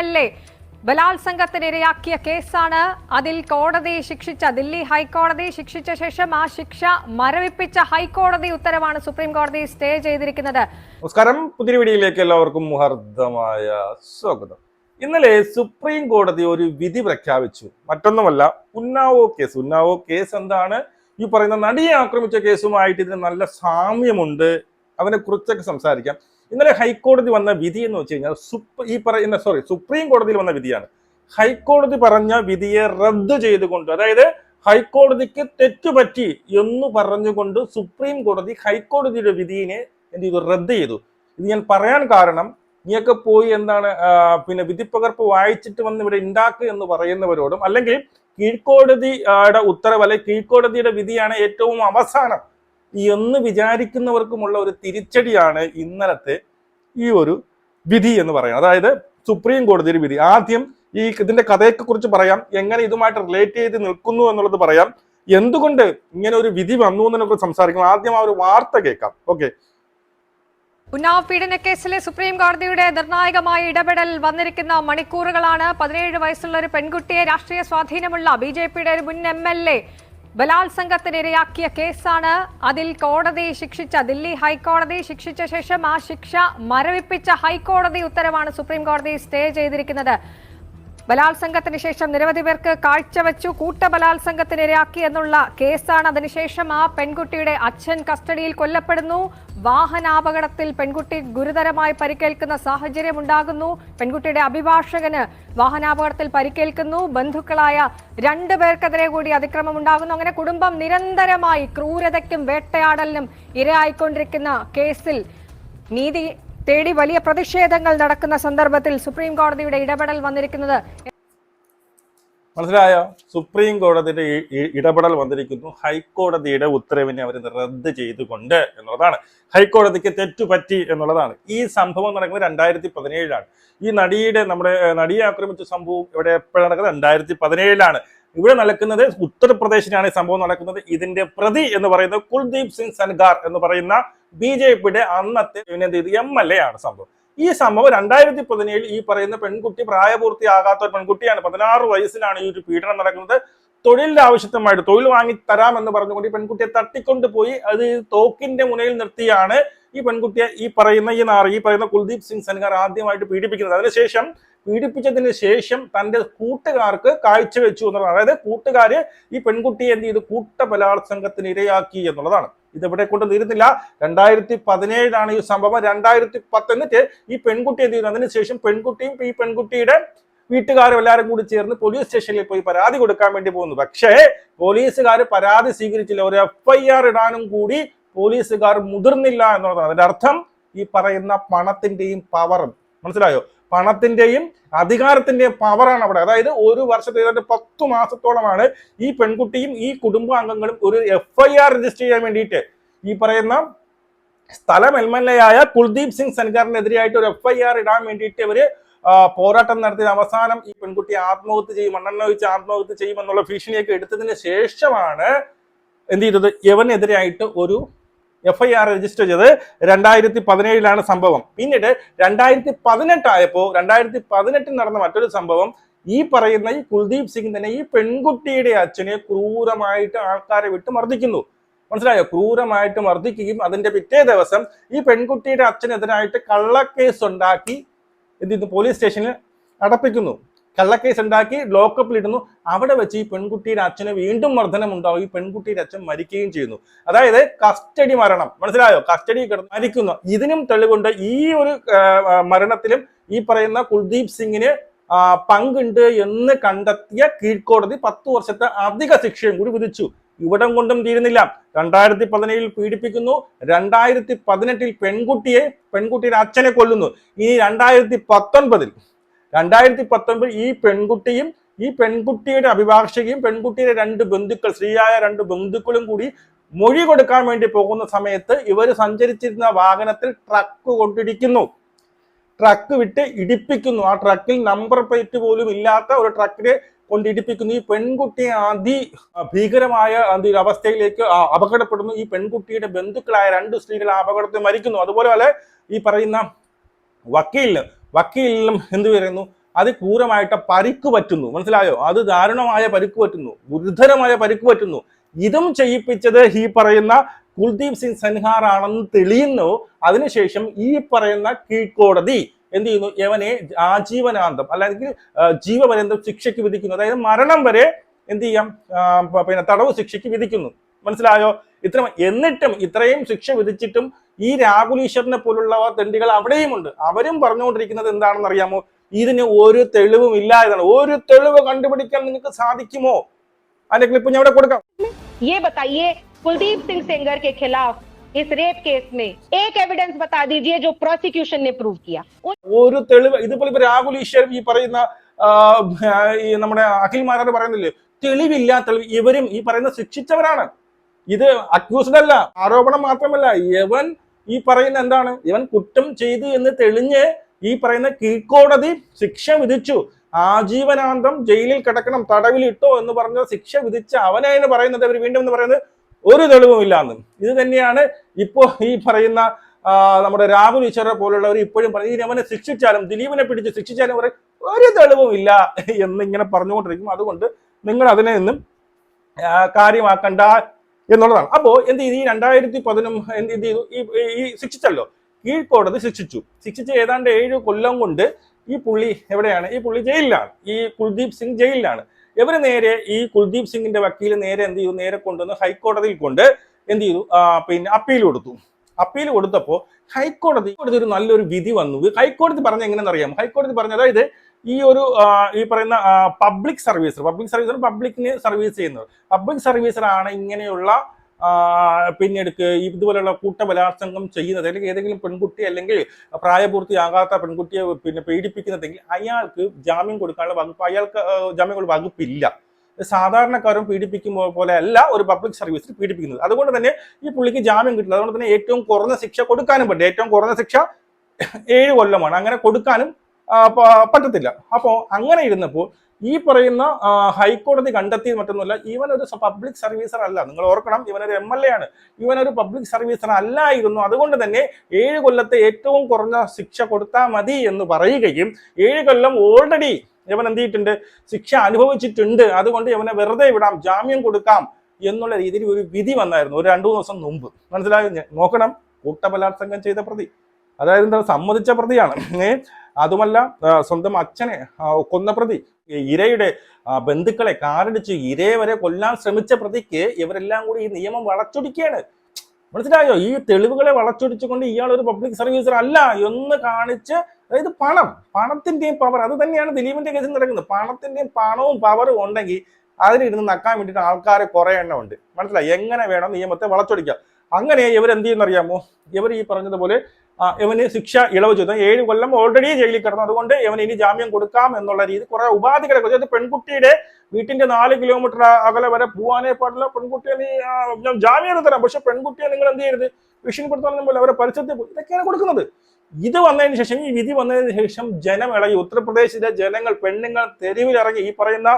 L A ബലാത്സംഗത്തിനിരയാക്കിയ കേസാണ്. അതിൽ കോടതി ശിക്ഷിച്ച ദില്ലി ഹൈക്കോടതി ശിക്ഷിച്ച ശേഷം ആ ശിക്ഷ മരവിപ്പിച്ച ഹൈക്കോടതി ഉത്തരവാണ് സുപ്രീം കോടതി സ്റ്റേ ചെയ്തിരിക്കുന്നത്. നമസ്കാരം. പുതിയ വീഡിയോയിലേക്ക് എല്ലാവർക്കും മുഹർദ്ദമായ സ്വാഗതം. ഇന്നലെ സുപ്രീം കോടതി ഒരു വിധി പ്രഖ്യാപിച്ചു. മറ്റൊന്നുമല്ല ഉന്നാവോ കേസ്. ഉന്നാവോ കേസ് എന്താണ്? ഈ പറയുന്ന നടിയെ ആക്രമിച്ച കേസുമായിട്ട് ഇതിന് നല്ല സാമ്യമുണ്ട്. അതിനെ കുറിച്ചൊക്കെ സംസാരിക്കാം. ഇന്നലെ ഹൈക്കോടതി വന്ന വിധി എന്ന് വെച്ച് കഴിഞ്ഞാൽ ഈ പറയുന്ന സോറി സുപ്രീം കോടതിയിൽ വന്ന വിധിയാണ്. ഹൈക്കോടതി പറഞ്ഞ വിധിയെ റദ്ദ് ചെയ്തുകൊണ്ട് അതായത് ഹൈക്കോടതിക്ക് തെറ്റുപറ്റി എന്ന് പറഞ്ഞുകൊണ്ട് സുപ്രീം കോടതി ഹൈക്കോടതിയുടെ വിധിയെ എന്ത് ചെയ്തു? റദ്ദ് ചെയ്തു. ഇത് ഞാൻ പറയാൻ കാരണം നീയൊക്കെ പോയി എന്താണ് പിന്നെ വിധിപ്പകർപ്പ് വായിച്ചിട്ട് വന്ന് ഇവിടെ ഉണ്ടാക്കുക എന്ന് പറയുന്നവരോടും അല്ലെങ്കിൽ കീഴ്ക്കോടതിയുടെ ഉത്തരവ് അല്ലെങ്കിൽ കീഴ്ക്കോടതിയുടെ വിധിയാണ് ഏറ്റവും അവസാനം എന്ന് വിചാരിക്കുന്നവർക്കുമുള്ള ഒരു തിരിച്ചടിയാണ് ഇന്നലത്തെ ഈ ഒരു വിധി എന്ന് പറയുന്നത്. അതായത് സുപ്രീം കോടതിയുടെ വിധി. ആദ്യം ഈ ഇതിന്റെ കഥയൊക്കെ കുറിച്ച് പറയാം. എങ്ങനെ ഇതുമായിട്ട് റിലേറ്റ് ചെയ്ത് നിൽക്കുന്നു എന്നുള്ളത് പറയാം. എന്തുകൊണ്ട് ഇങ്ങനെ ഒരു വിധി വന്നു എന്നതിനെ കുറിച്ച് സംസാരിക്കണം ആദ്യം ആ ഒരു വാർത്ത കേൾക്കാം. ഓക്കെ. ഉന്നാവ് പീഡന കേസിലെ സുപ്രീം കോടതിയുടെ നിർണായകമായ ഇടപെടൽ വന്നിരിക്കുന്ന മണിക്കൂറുകളാണ്. പതിനേഴ് വയസ്സുള്ള ഒരു പെൺകുട്ടിയെ രാഷ്ട്രീയ സ്വാധീനമുള്ള ബി ജെ പിയുടെ ഒരു മുൻ എം എൽ എ ബലാത്സംഗത്തിനിരയാക്കിയ കേസാണ് അതിൽ കോടതി ശിക്ഷിച്ച ദില്ലി ഹൈക്കോടതി ശിക്ഷിച്ച ശേഷം ആ ശിക്ഷ മരവിപ്പിച്ച ഹൈക്കോടതി ഉത്തരവാണ് സുപ്രീം കോടതി സ്റ്റേ ചെയ്തിരിക്കുന്നത്. ബലാത്സംഗത്തിന് ശേഷം നിരവധി പേർക്ക് കാഴ്ചവെച്ചു കൂട്ടബലാത്സംഗത്തിനിരയാക്കി എന്നുള്ള കേസാണ് അതിനുശേഷം ആ പെൺകുട്ടിയുടെ അച്ഛൻ കസ്റ്റഡിയിൽ കൊല്ലപ്പെടുന്നു. വാഹനാപകടത്തിൽ പെൺകുട്ടി ഗുരുതരമായി പരിക്കേൽക്കുന്ന സാഹചര്യം ഉണ്ടാകുന്നു പെൺകുട്ടിയുടെ അഭിഭാഷകന് വാഹനാപകടത്തിൽ പരിക്കേൽക്കുന്നു. ബന്ധുക്കളായ രണ്ടു പേർക്കെതിരെ കൂടി അതിക്രമം ഉണ്ടാകുന്നു അങ്ങനെ കുടുംബം നിരന്തരമായി ക്രൂരതയ്ക്കും വേട്ടയാടലിനും ഇരയായിക്കൊണ്ടിരിക്കുന്ന കേസിൽ നീതി തേടി വലിയ പ്രതിഷേധങ്ങൾ നടക്കുന്ന സന്ദർഭത്തിൽ സുപ്രീം കോടതിയുടെ ഇടപെടൽ വന്നിരിക്കുന്നത് മനസ്സിലായോ? സുപ്രീം കോടതിയുടെ ഇടപെടൽ വന്നിരിക്കുന്നു. ഹൈക്കോടതിയുടെ ഉത്തരവിനെ അവർ റദ്ദ് ചെയ്തുകൊണ്ട് എന്നുള്ളതാണ്. ഹൈക്കോടതിക്ക് തെറ്റുപറ്റി എന്നുള്ളതാണ്. ഈ സംഭവം നടക്കുന്നത് രണ്ടായിരത്തി പതിനേഴിലാണ് ഈ നടിയുടെ നമ്മുടെ നടിയെ ആക്രമിച്ച സംഭവം ഇവിടെ എപ്പോഴാണ് നടക്കുന്നത് രണ്ടായിരത്തി പതിനേഴിലാണ് ഇവിടെ നടക്കുന്നത് ഉത്തർപ്രദേശിലാണ് ഈ സംഭവം നടക്കുന്നത്. ഇതിന്റെ പ്രതി എന്ന് പറയുന്നത് കുൽദീപ് സിംഗ് സൻഗാർ എന്ന് പറയുന്ന ബി ജെ പിയുടെ അന്നത്തെ എം എൽ എ ആണ് സംഭവം. ഈ സംഭവം രണ്ടായിരത്തി പതിനേഴിൽ ഈ പറയുന്ന പെൺകുട്ടി പ്രായപൂർത്തിയാകാത്ത ഒരു പെൺകുട്ടിയാണ്. പതിനാറ് വയസ്സിലാണ് ഈ ഒരു പീഡനം നടക്കുന്നത്. തൊഴിലിന്റെ ആവശ്യമായിട്ട് തൊഴിൽ വാങ്ങി തരാമെന്ന് പറഞ്ഞുകൊണ്ട് ഈ പെൺകുട്ടിയെ തട്ടിക്കൊണ്ട് പോയി അത് തോക്കിന്റെ മുനയിൽ നിർത്തിയാണ് ഈ പെൺകുട്ടിയെ ഈ പറയുന്ന ഈ നാറി ഈ പറയുന്ന കുൽദീപ് സിംഗ് സൻഗാർ ആദ്യമായിട്ട് പീഡിപ്പിക്കുന്നത്. അതിനുശേഷം പീഡിപ്പിച്ചതിന് ശേഷം തന്റെ കൂട്ടുകാർക്ക് കാഴ്ചവെച്ചു എന്നുള്ളതാണ്. അതായത് കൂട്ടുകാര് ഈ പെൺകുട്ടിയെ എന്ത് ചെയ്തു? കൂട്ട ബലാത്സംഗത്തിന് ഇരയാക്കി എന്നുള്ളതാണ്. ഇതെവിടെ കൊണ്ട് തീരുന്നില്ല. രണ്ടായിരത്തി പതിനേഴിലാണ് ഈ സംഭവം. രണ്ടായിരത്തി പത്തൊന്നിട്ട് ഈ പെൺകുട്ടി എന്ത് ചെയ്യുന്നു അതിനുശേഷം പെൺകുട്ടിയും ഈ പെൺകുട്ടിയുടെ വീട്ടുകാരും എല്ലാവരും കൂടി ചേർന്ന് പോലീസ് സ്റ്റേഷനിൽ പോയി പരാതി കൊടുക്കാൻ വേണ്ടി പോകുന്നു. പക്ഷേ പോലീസുകാർ പരാതി സ്വീകരിച്ചില്ല. ഒരു എഫ്ഐആർ ഇടാനും കൂടി പോലീസുകാർ മുതിർന്നില്ല എന്നുള്ളതാണ്. അതിന്റെ അർത്ഥം ഈ പറയുന്ന പണത്തിന്റെയും പവറും മനസ്സിലായോ? പണത്തിന്റെയും അധികാരത്തിന്റെയും പവറാണ് അവിടെ. അതായത് ഒരു വർഷത്തെ ഏതാണ്ട് പത്തു മാസത്തോളമാണ് ഈ പെൺകുട്ടിയും ഈ കുടുംബാംഗങ്ങളും ഒരു എഫ് ഐ ആർ രജിസ്റ്റർ ചെയ്യാൻ വേണ്ടിയിട്ട്. ഈ പറയുന്ന സ്ഥലം എം എൽ എ ആയ കുൽദീപ് സിംഗ് സൻഗാറിനെതിരെയായിട്ട് ഒരു എഫ് ഐ ആർ ഇടാൻ വേണ്ടിയിട്ട് ഇവർ പോരാട്ടം നടത്തിയ അവസാനം ഈ പെൺകുട്ടി ആത്മഹത്യ ചെയ്യും മണ്ണെണ്ണ ഒഴിച്ച് ആത്മഹത്യ ചെയ്യുമെന്നുള്ള ഭീഷണിയൊക്കെ എടുത്തതിന് ശേഷമാണ് എന്ത് ചെയ്തത്? യവനെതിരായിട്ട് ഒരു എഫ് ഐ ആർ രജിസ്റ്റർ ചെയ്ത് രണ്ടായിരത്തി പതിനേഴിലാണ് സംഭവം. പിന്നീട് രണ്ടായിരത്തി പതിനെട്ടായപ്പോ രണ്ടായിരത്തി പതിനെട്ടിൽ നടന്ന മറ്റൊരു സംഭവം ഈ പറയുന്ന ഈ കുൽദീപ് സിംഗ് തന്നെ ഈ പെൺകുട്ടിയുടെ അച്ഛനെ ക്രൂരമായിട്ട് ആൾക്കാരെ വിട്ട് മർദ്ദിക്കുന്നു. മനസ്സിലായോ? ക്രൂരമായിട്ട് മർദ്ദിക്കുകയും അതിന്റെ പിറ്റേ ദിവസം ഈ പെൺകുട്ടിയുടെ അച്ഛനെതിരായിട്ട് കള്ളക്കേസ് ഉണ്ടാക്കി എന്ത് പോലീസ് സ്റ്റേഷനിൽ അടപ്പിക്കുന്നു. കള്ളക്കേസ് ഉണ്ടാക്കി ലോക്കപ്പിൽ ഇടുന്നു. അവിടെ വെച്ച് ഈ പെൺകുട്ടിയുടെ അച്ഛന് വീണ്ടും മർദ്ദനം ഉണ്ടാവും. ഈ പെൺകുട്ടിയുടെ അച്ഛൻ മരിക്കുകയും ചെയ്യുന്നു. അതായത് കസ്റ്റഡി മരണം. മനസ്സിലായോ? കസ്റ്റഡി കിടന്ന് മരിക്കുന്നു. ഇതിനും തെളിവുണ്ട്. ഈ ഒരു മരണത്തിലും ഈ പറയുന്ന കുൽദീപ് സിംഗിന് പങ്കുണ്ട് എന്ന് കണ്ടെത്തിയ കീഴ്ക്കോടതി പത്ത് വർഷത്തെ അധിക ശിക്ഷയും കൂടി വിധിച്ചു. ഇവിടം കൊണ്ടും തീരുന്നില്ല. രണ്ടായിരത്തി പതിനേഴിൽ പീഡിപ്പിക്കുന്നു. രണ്ടായിരത്തി പതിനെട്ടിൽ പെൺകുട്ടിയെ പെൺകുട്ടിയുടെ അച്ഛനെ കൊല്ലുന്നു. ഇനി രണ്ടായിരത്തി പത്തൊൻപതിൽ രണ്ടായിരത്തി പത്തൊൻപതിൽ ഈ പെൺകുട്ടിയും ഈ പെൺകുട്ടിയുടെ അഭിഭാഷകയും പെൺകുട്ടിയുടെ രണ്ട് ബന്ധുക്കൾ സ്ത്രീയായ രണ്ട് ബന്ധുക്കളും കൂടി മൊഴി കൊടുക്കാൻ വേണ്ടി പോകുന്ന സമയത്ത് ഇവർ സഞ്ചരിച്ചിരുന്ന വാഹനത്തിൽ ട്രക്ക് കൊണ്ടിടിക്കുന്നു. ട്രക്ക് വിട്ട് ഇടിപ്പിക്കുന്നു. ആ ട്രക്കിൽ നമ്പർ പ്ലേറ്റ് പോലും ഇല്ലാത്ത ഒരു ട്രക്കിനെ കൊണ്ടിടിപ്പിക്കുന്നു. ഈ പെൺകുട്ടിയെ അതി ഭീകരമായ അവസ്ഥയിലേക്ക് അപകടപ്പെടുന്നു. ഈ പെൺകുട്ടിയുടെ ബന്ധുക്കളായ രണ്ട് സ്ത്രീകൾ ആ അപകടത്തിൽ മരിക്കുന്നു. അതുപോലെ പോലെ ഈ പറയുന്ന വക്കീലിന്. വക്കീലിനും എന്ത് പറയുന്നു അതിക്രൂരമായിട്ട് പരിക്ക് പറ്റുന്നു. മനസ്സിലായോ? അത് ദാരുണമായ പരിക്ക് പറ്റുന്നു. ഗുരുതരമായ പരിക്ക് പറ്റുന്നു. ഇതും ചെയ്യിപ്പിച്ചത് ഈ പറയുന്ന കുൽദീപ് സിംഗ് സെൻഹാർ ആണെന്ന് തെളിയുന്നു. അതിനുശേഷം ഈ പറയുന്ന കീഴ്ക്കോടതി എന്ത് ചെയ്യുന്നു? യവനെ ആജീവനാന്തം അല്ലെങ്കിൽ ജീവപര്യന്തം ശിക്ഷയ്ക്ക് വിധിക്കുന്നു. അതായത് മരണം വരെ എന്ത് ചെയ്യാം? പിന്നെ തടവ് ശിക്ഷയ്ക്ക് വിധിക്കുന്നു. മനസ്സിലായോ? ഇത്ര എന്നിട്ടും ഇത്രയും ശിക്ഷ വിധിച്ചിട്ടും ഈ രാഹുൽ ഈശ്വറിനെ പോലുള്ളവ തെണ്ടികൾ അവിടെയുമുണ്ട് അവരും പറഞ്ഞുകൊണ്ടിരിക്കുന്നത് എന്താണെന്ന് അറിയാമോ ഇതിന് ഒരു തെളിവും ഇല്ല എന്നാണ് ഒരു തെളിവ് കണ്ടുപിടിക്കാൻ നിങ്ങൾക്ക് സാധിക്കുമോ അതിന്റെ ക്ലിപ്പ് ഞാൻ ഇവിടെ കൊടുക്കാം ये बताइए कुलदीप सिंह सेंगर के खिलाफ इस रेप केस में एक एविडेंस बता दीजिए जो प्रोसिक्यूशन ने प्रूव किया उन- ഒരു തെളിവ് ഇതുപോലെ ഇപ്പൊ രാഹുൽ ഈശ്വർ ഈ പറയുന്ന ആ, ഈ നമ്മുടെ അഖിൽ മാരാർ പറയുന്നില്ലേ തെളിവില്ല തെളിവ് ഇവരും ഈ പറയുന്ന ശിക്ഷിച്ചവരാണ് ഇത് അക്യൂസ്ഡ് അല്ല ആരോപണം മാത്രമല്ല ഇവൻ ഈ പറയുന്ന എന്താണ്? ഇവൻ കുറ്റം ചെയ്തു എന്ന് തെളിഞ്ഞ് ഈ പറയുന്ന കീഴ്ക്കോടതി ശിക്ഷ വിധിച്ചു. ആജീവനാന്തം ജയിലിൽ കിടക്കണം തടവിൽ ഇട്ടോ എന്ന് പറഞ്ഞ ശിക്ഷ വിധിച്ച അവനാണ് പറയുന്നത് അവർ വീണ്ടും എന്ന് പറയുന്നത് ഒരു തെളിവും ഇല്ലാന്ന്. ഇത് തന്നെയാണ് ഇപ്പോ ഈ പറയുന്ന നമ്മുടെ രാഹുൽ ഈശ്വരെ പോലുള്ളവർ ഇപ്പോഴും പറയും "ഇനി അവനെ ശിക്ഷിച്ചാലും ദിലീപിനെ പിടിച്ച് ശിക്ഷിച്ചാലും പറയും ഒരു തെളിവും ഇല്ല എന്നിങ്ങനെ പറഞ്ഞുകൊണ്ടിരിക്കും. അതുകൊണ്ട് നിങ്ങൾ അതിനെ നിന്നും കാര്യമാക്കണ്ട. എന്നുള്ളതാണ്. അപ്പോൾ എന്ത് ചെയ്തു? ഈ രണ്ടായിരത്തി പതിനൊന്ന് എന്ത് ചെയ്തു? ഈ ഈ- ശിക്ഷിച്ചല്ലോ? കീഴ്ക്കോടതി ശിക്ഷിച്ചു. ശിക്ഷിച്ച് ഏതാണ്ട് ഏഴ് കൊല്ലം കൊണ്ട് ഈ പുള്ളി എവിടെയാണ്? ഈ പുള്ളി ജയിലിലാണ്. ഈ കുൽദീപ് സിംഗ് ജയിലിലാണ്. ഇവർ നേരെ ഈ കുൽദീപ് സിംഗിന്റെ വക്കീൽ നേരെ എന്ത് ചെയ്തു? നേരെ കൊണ്ടുവന്ന് ഹൈക്കോടതിയിൽ കൊണ്ട് എന്ത് ചെയ്തു? പിന്നെ അപ്പീൽ കൊടുത്തു. അപ്പീൽ കൊടുത്തപ്പോൾ ഹൈക്കോടതി കോടതി ഒരു നല്ലൊരു വിധി വന്നു. ഹൈക്കോടതി പറഞ്ഞ എങ്ങനെയെന്ന് അറിയാം ഹൈക്കോടതി പറഞ്ഞ അതായത് ഈ ഒരു ഈ പറയുന്ന പബ്ലിക് സർവീസർ പബ്ലിക് സർവീസർ പബ്ലിക്കിന് സർവീസ് ചെയ്യുന്നത്. പബ്ലിക് സർവീസറാണ് ഇങ്ങനെയുള്ള പിന്നീട് ഇതുപോലെയുള്ള കൂട്ടബലാത്സംഗം ചെയ്യുന്നത്. അല്ലെങ്കിൽ ഏതെങ്കിലും പെൺകുട്ടി അല്ലെങ്കിൽ പ്രായപൂർത്തിയാകാത്ത പെൺകുട്ടിയെ പിന്നെ പീഡിപ്പിക്കുന്നതെങ്കിൽ അയാൾക്ക് ജാമ്യം കൊടുക്കാനുള്ള വകുപ്പ് അയാൾക്ക് ജാമ്യം വകുപ്പില്ല. സാധാരണക്കാരും പീഡിപ്പിക്കുമ്പോൾ പോലെ അല്ല ഒരു പബ്ലിക് സർവീസിൽ പീഡിപ്പിക്കുന്നത്. അതുകൊണ്ട് തന്നെ ഈ പുള്ളിക്ക് ജാമ്യം കിട്ടില്ല. അതുകൊണ്ട് തന്നെ ഏറ്റവും കുറഞ്ഞ ശിക്ഷ കൊടുക്കാനും പറ്റില്ല. ഏറ്റവും കുറഞ്ഞ ശിക്ഷ ഏഴ് കൊല്ലമാണ്. അങ്ങനെ കൊടുക്കാനും പറ്റത്തില്ല. അപ്പോൾ അങ്ങനെ ഇരുന്നപ്പോൾ ഈ പറയുന്ന ഹൈക്കോടതി കണ്ടെത്തി മറ്റൊന്നുമല്ല ഒരു പബ്ലിക് സർവീസർ അല്ല. നിങ്ങൾ ഓർക്കണം ഇവനൊരു എം എൽ എ ആണ്. ഇവനൊരു പബ്ലിക് സർവീസർ അല്ലായിരുന്നു. അതുകൊണ്ട് തന്നെ ഏഴ് കൊല്ലത്തെ ഏറ്റവും കുറഞ്ഞ ശിക്ഷ കൊടുത്താൽ മതി എന്ന് പറയുകയും ഏഴ് കൊല്ലം ഓൾറെഡി ഇവൻ എന്ത് ചെയ്തിട്ടുണ്ട്? ശിക്ഷ അനുഭവിച്ചിട്ടുണ്ട്. അതുകൊണ്ട് ഇവനെ വെറുതെ വിടാം ജാമ്യം കൊടുക്കാം എന്നുള്ള രീതിയിൽ ഒരു വിധി വന്നായിരുന്നു ഒരു രണ്ടു മൂന്ന് ദിവസം മുമ്പ്. മനസ്സിലായോ? നോക്കണം. കൂട്ടബലാത്സംഗം ചെയ്ത പ്രതി. അതായത് എന്താ സമ്മതിച്ച പ്രതിയാണ്. അതുമല്ല സ്വന്തം അച്ഛനെ കൊന്ന പ്രതി ഇരയുടെ ബന്ധുക്കളെ കാറടിച്ച് ഇരയെ വരെ കൊല്ലാൻ ശ്രമിച്ച പ്രതിക്ക് ഇവരെല്ലാം കൂടി ഈ നിയമം വളച്ചൊടിക്കുകയാണ്. മനസ്സിലായോ? ഈ തെളിവുകളെ വളച്ചൊടിച്ചുകൊണ്ട് ഇയാൾ ഒരു പബ്ലിക് സർവീസർ അല്ല എന്ന് കാണിച്ച് അതായത് പണം പണത്തിന്റെയും പവർ അത് തന്നെയാണ് ദിലീപിന്റെ കേസിൽ നടക്കുന്നത്. പണത്തിന്റെയും പണവും പവറും ഉണ്ടെങ്കിൽ അതിലിരുന്ന് നക്കാൻ വേണ്ടിയിട്ട് ആൾക്കാരെ കുറെ എണ്ണം ഉണ്ട്. മനസ്സിലായി? എങ്ങനെ വേണം നിയമത്തെ വളച്ചൊടിക്കാം അങ്ങനെ ഇവരെന്ത് ചെയ്യുന്നറിയാമോ ഇവർ ഈ പറഞ്ഞതുപോലെ ഇവന് ശിക്ഷ ഇളവ് ചെയ്തു. ഏഴ് കൊല്ലം ഓൾറെഡി ജയിലിൽ കിടന്നു. അതുകൊണ്ട് ഇവന് ഇനി ജാമ്യം കൊടുക്കാം എന്നുള്ള രീതി കുറെ ഉപാധികളെ അതായത് പെൺകുട്ടിയുടെ വീട്ടിന്റെ നാല് കിലോമീറ്റർ അകലെ വരെ പോവാനേ പാടില്ല. പെൺകുട്ടിയെ നീ ജാമ്യം തരാം. പക്ഷെ പെൺകുട്ടിയെ നിങ്ങൾ എന്ത് ചെയ്യരുത്? ഭീഷണിപ്പെടുത്താൻ പോലെ അവരെ പരിസരത്ത് ഇതൊക്കെയാണ് കൊടുക്കുന്നത്. ഇത് വന്നതിന് ശേഷം ഈ വിധി വന്നതിന് ശേഷം ജനം ഇളകി. ഉത്തർപ്രദേശിലെ ജനങ്ങൾ പെണ്ണുങ്ങൾ തെരുവിലിറങ്ങി ഈ പറയുന്ന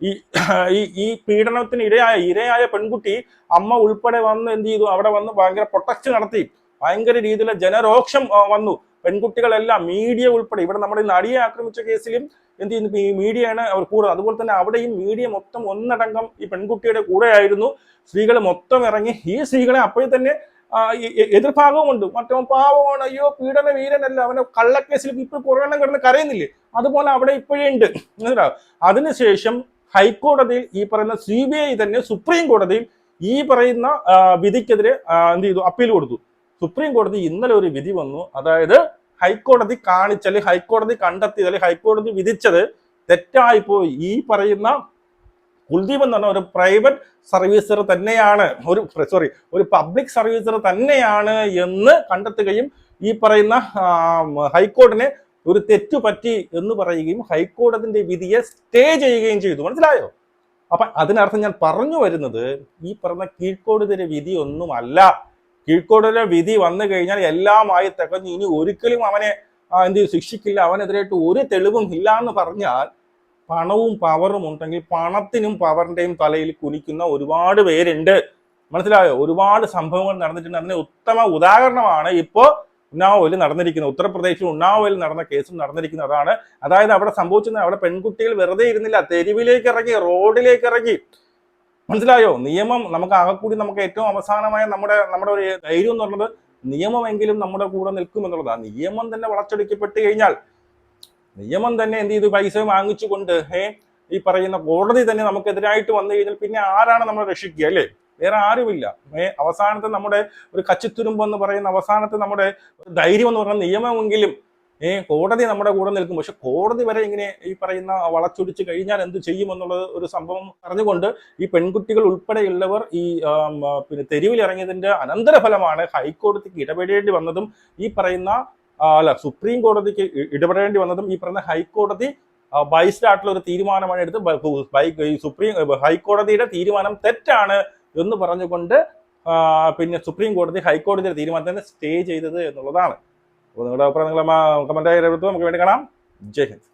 ഈ ഈ പീഡനത്തിന് ഇരയായ ഇരയായ പെൺകുട്ടി അമ്മ ഉൾപ്പെടെ വന്ന് എന്ത് ചെയ്തു? അവിടെ വന്ന് ഭയങ്കര പ്രൊട്ടക്ഷൻ നടത്തി. ഭയങ്കര രീതിയിലെ ജനരോക്ഷം വന്നു. പെൺകുട്ടികളെല്ലാം മീഡിയ ഉൾപ്പെടെ ഇവിടെ നമ്മുടെ നടിയെ ആക്രമിച്ച കേസിലും എന്ത് ചെയ്യുന്നു? ഈ മീഡിയയാണ് അവർ കൂടുതൽ അതുപോലെ തന്നെ അവിടെയും മീഡിയ മൊത്തം ഒന്നടങ്കം ഈ പെൺകുട്ടിയുടെ കൂടെയായിരുന്നു. സ്ത്രീകൾ മൊത്തം ഇറങ്ങി. ഈ സ്ത്രീകളെ അപ്പോഴും തന്നെ എതിർഭാഗവുമുണ്ട്. മറ്റോ പാവമാണ്. അയ്യോ പീഡന വീരനല്ല. അവനെ കള്ളക്കേസിൽ ഇപ്പോൾ കുറേണ്ണം കിടന്ന് കരയുന്നില്ലേ? അതുപോലെ അവിടെ ഇപ്പോഴേ ഉണ്ട്. മനസ്സിലാവും അതിനുശേഷം ഹൈക്കോടതിയിൽ ഈ പറയുന്ന സി ബി ഐ തന്നെ സുപ്രീം കോടതിയിൽ ഈ പറയുന്ന വിധിക്കെതിരെ എന്ത് ചെയ്തു? അപ്പീൽ കൊടുത്തു. സുപ്രീം കോടതി ഇന്നലെ ഒരു വിധി വന്നു. അതായത് ഹൈക്കോടതി കാണിച്ചാൽ ഹൈക്കോടതി കണ്ടെത്തിയത് അല്ലെങ്കിൽ ഹൈക്കോടതി വിധിച്ചത് തെറ്റായിപ്പോയി ഈ പറയുന്ന കുൽദീപ് എന്ന് പറഞ്ഞ ഒരു പ്രൈവറ്റ് സർവീസർ തന്നെയാണ് ഒരു സോറി ഒരു പബ്ലിക് സർവീസർ തന്നെയാണ് എന്ന് കണ്ടെത്തുകയും ഈ പറയുന്ന ഹൈക്കോടതിനെ ഒരു തെറ്റു പറ്റി എന്ന് പറയുകയും ഹൈക്കോടതിന്റെ വിധിയെ സ്റ്റേ ചെയ്യുകയും ചെയ്തു. മനസ്സിലായോ? അപ്പൊ അതിനർത്ഥം ഞാൻ പറഞ്ഞു വരുന്നത് ഈ പറഞ്ഞ കീഴ്ക്കോടതിയുടെ വിധി ഒന്നുമല്ല കീഴ്ക്കോടതിയുടെ വിധി വന്നു കഴിഞ്ഞാൽ എല്ലാമായി തികഞ്ഞു ഇനി ഒരിക്കലും അവനെ എന്ത് ശിക്ഷിക്കില്ല. അവനെതിരായിട്ട് ഒരു തെളിവും ഇല്ല എന്ന് പറഞ്ഞാൽ പണവും പവറും ഉണ്ടെങ്കിൽ പണത്തിനും പവറിന്റെയും തലയിൽ കുനിക്കുന്ന ഒരുപാട് പേരുണ്ട്. മനസ്സിലായോ? ഒരുപാട് സംഭവങ്ങൾ നടന്നിട്ടുണ്ട്. അതിന് ഉത്തമ ഉദാഹരണമാണ് ഇപ്പോ ഉന്നാവോയിൽ നടന്നിരിക്കുന്നത്. ഉത്തർപ്രദേശിൽ ഉന്നാവോയിൽ നടന്ന കേസും നടന്നിരിക്കുന്നത്. അതാണ്. അതായത് അവിടെ സംഭവിച്ചത് അവിടെ പെൺകുട്ടികൾ വെറുതെ ഇരുന്നില്ല. തെരുവിലേക്ക് ഇറങ്ങി റോഡിലേക്ക് ഇറങ്ങി. മനസ്സിലായോ? നിയമം നമുക്ക് ആകെക്കൂടി നമുക്ക് ഏറ്റവും അവസാനമായ നമ്മുടെ നമ്മുടെ ഒരു ധൈര്യം എന്നുള്ളത് നിയമമെങ്കിലും നമ്മുടെ കൂടെ നിൽക്കും എന്നുള്ളതാണ് നിയമം തന്നെ വളച്ചൊടിക്കപ്പെട്ട് കഴിഞ്ഞാൽ നിയമം തന്നെ എന്ത് ചെയ്തു? പൈസ വാങ്ങിച്ചുകൊണ്ട് ഏ ഈ പറയുന്ന കോടതി തന്നെ നമുക്കെതിരായിട്ട് വന്നു കഴിഞ്ഞാൽ പിന്നെ ആരാണ് നമ്മളെ രക്ഷിക്കുക അല്ലേ? വേറെ ആരുമില്ല. ഏ അവസാനത്തെ നമ്മുടെ ഒരു കച്ചിത്തുരുമ്പ് എന്ന് പറയുന്ന അവസാനത്തെ നമ്മുടെ ധൈര്യം എന്ന് പറയുന്ന നിയമമെങ്കിലും ഏ കോടതി നമ്മുടെ കൂടെ നിൽക്കും. പക്ഷെ കോടതി വരെ ഇങ്ങനെ ഈ പറയുന്ന വളച്ചൊടിച്ച് കഴിഞ്ഞാൽ എന്ത് ചെയ്യുമെന്നുള്ളത് ഒരു സംഭവം പറഞ്ഞുകൊണ്ട് ഈ പെൺകുട്ടികൾ ഉൾപ്പെടെയുള്ളവർ ഈ പിന്നെ തെരുവിൽ ഇറങ്ങിയതിന്റെ അനന്തരഫലമാണ് ഹൈക്കോടതിക്ക് ഇടപെടേണ്ടി വന്നതും ഈ പറയുന്ന അല്ല സുപ്രീം കോടതിക്ക് ഇടപെടേണ്ടി വന്നതും ഈ പറയുന്ന ഹൈക്കോടതി ബൈസ്ഡ് ആയിട്ടുള്ള ഒരു തീരുമാനമാണ് എടുത്ത് ഈ സുപ്രീം ഹൈക്കോടതിയുടെ തീരുമാനം തെറ്റാണ് എന്ന് പറഞ്ഞുകൊണ്ട് പിന്നെ സുപ്രീം കോടതി ഹൈക്കോടതിയുടെ തീരുമാനത്തിന് സ്റ്റേ ചെയ്തത് എന്നുള്ളതാണ്. അപ്പോൾ നിങ്ങളുടെ അഭിപ്രായം നിങ്ങൾ കമന്റായി രേഖപ്പെടുത്തുക നമുക്ക് വേണ്ടി കാണാം ജയ് ഹിന്ദ്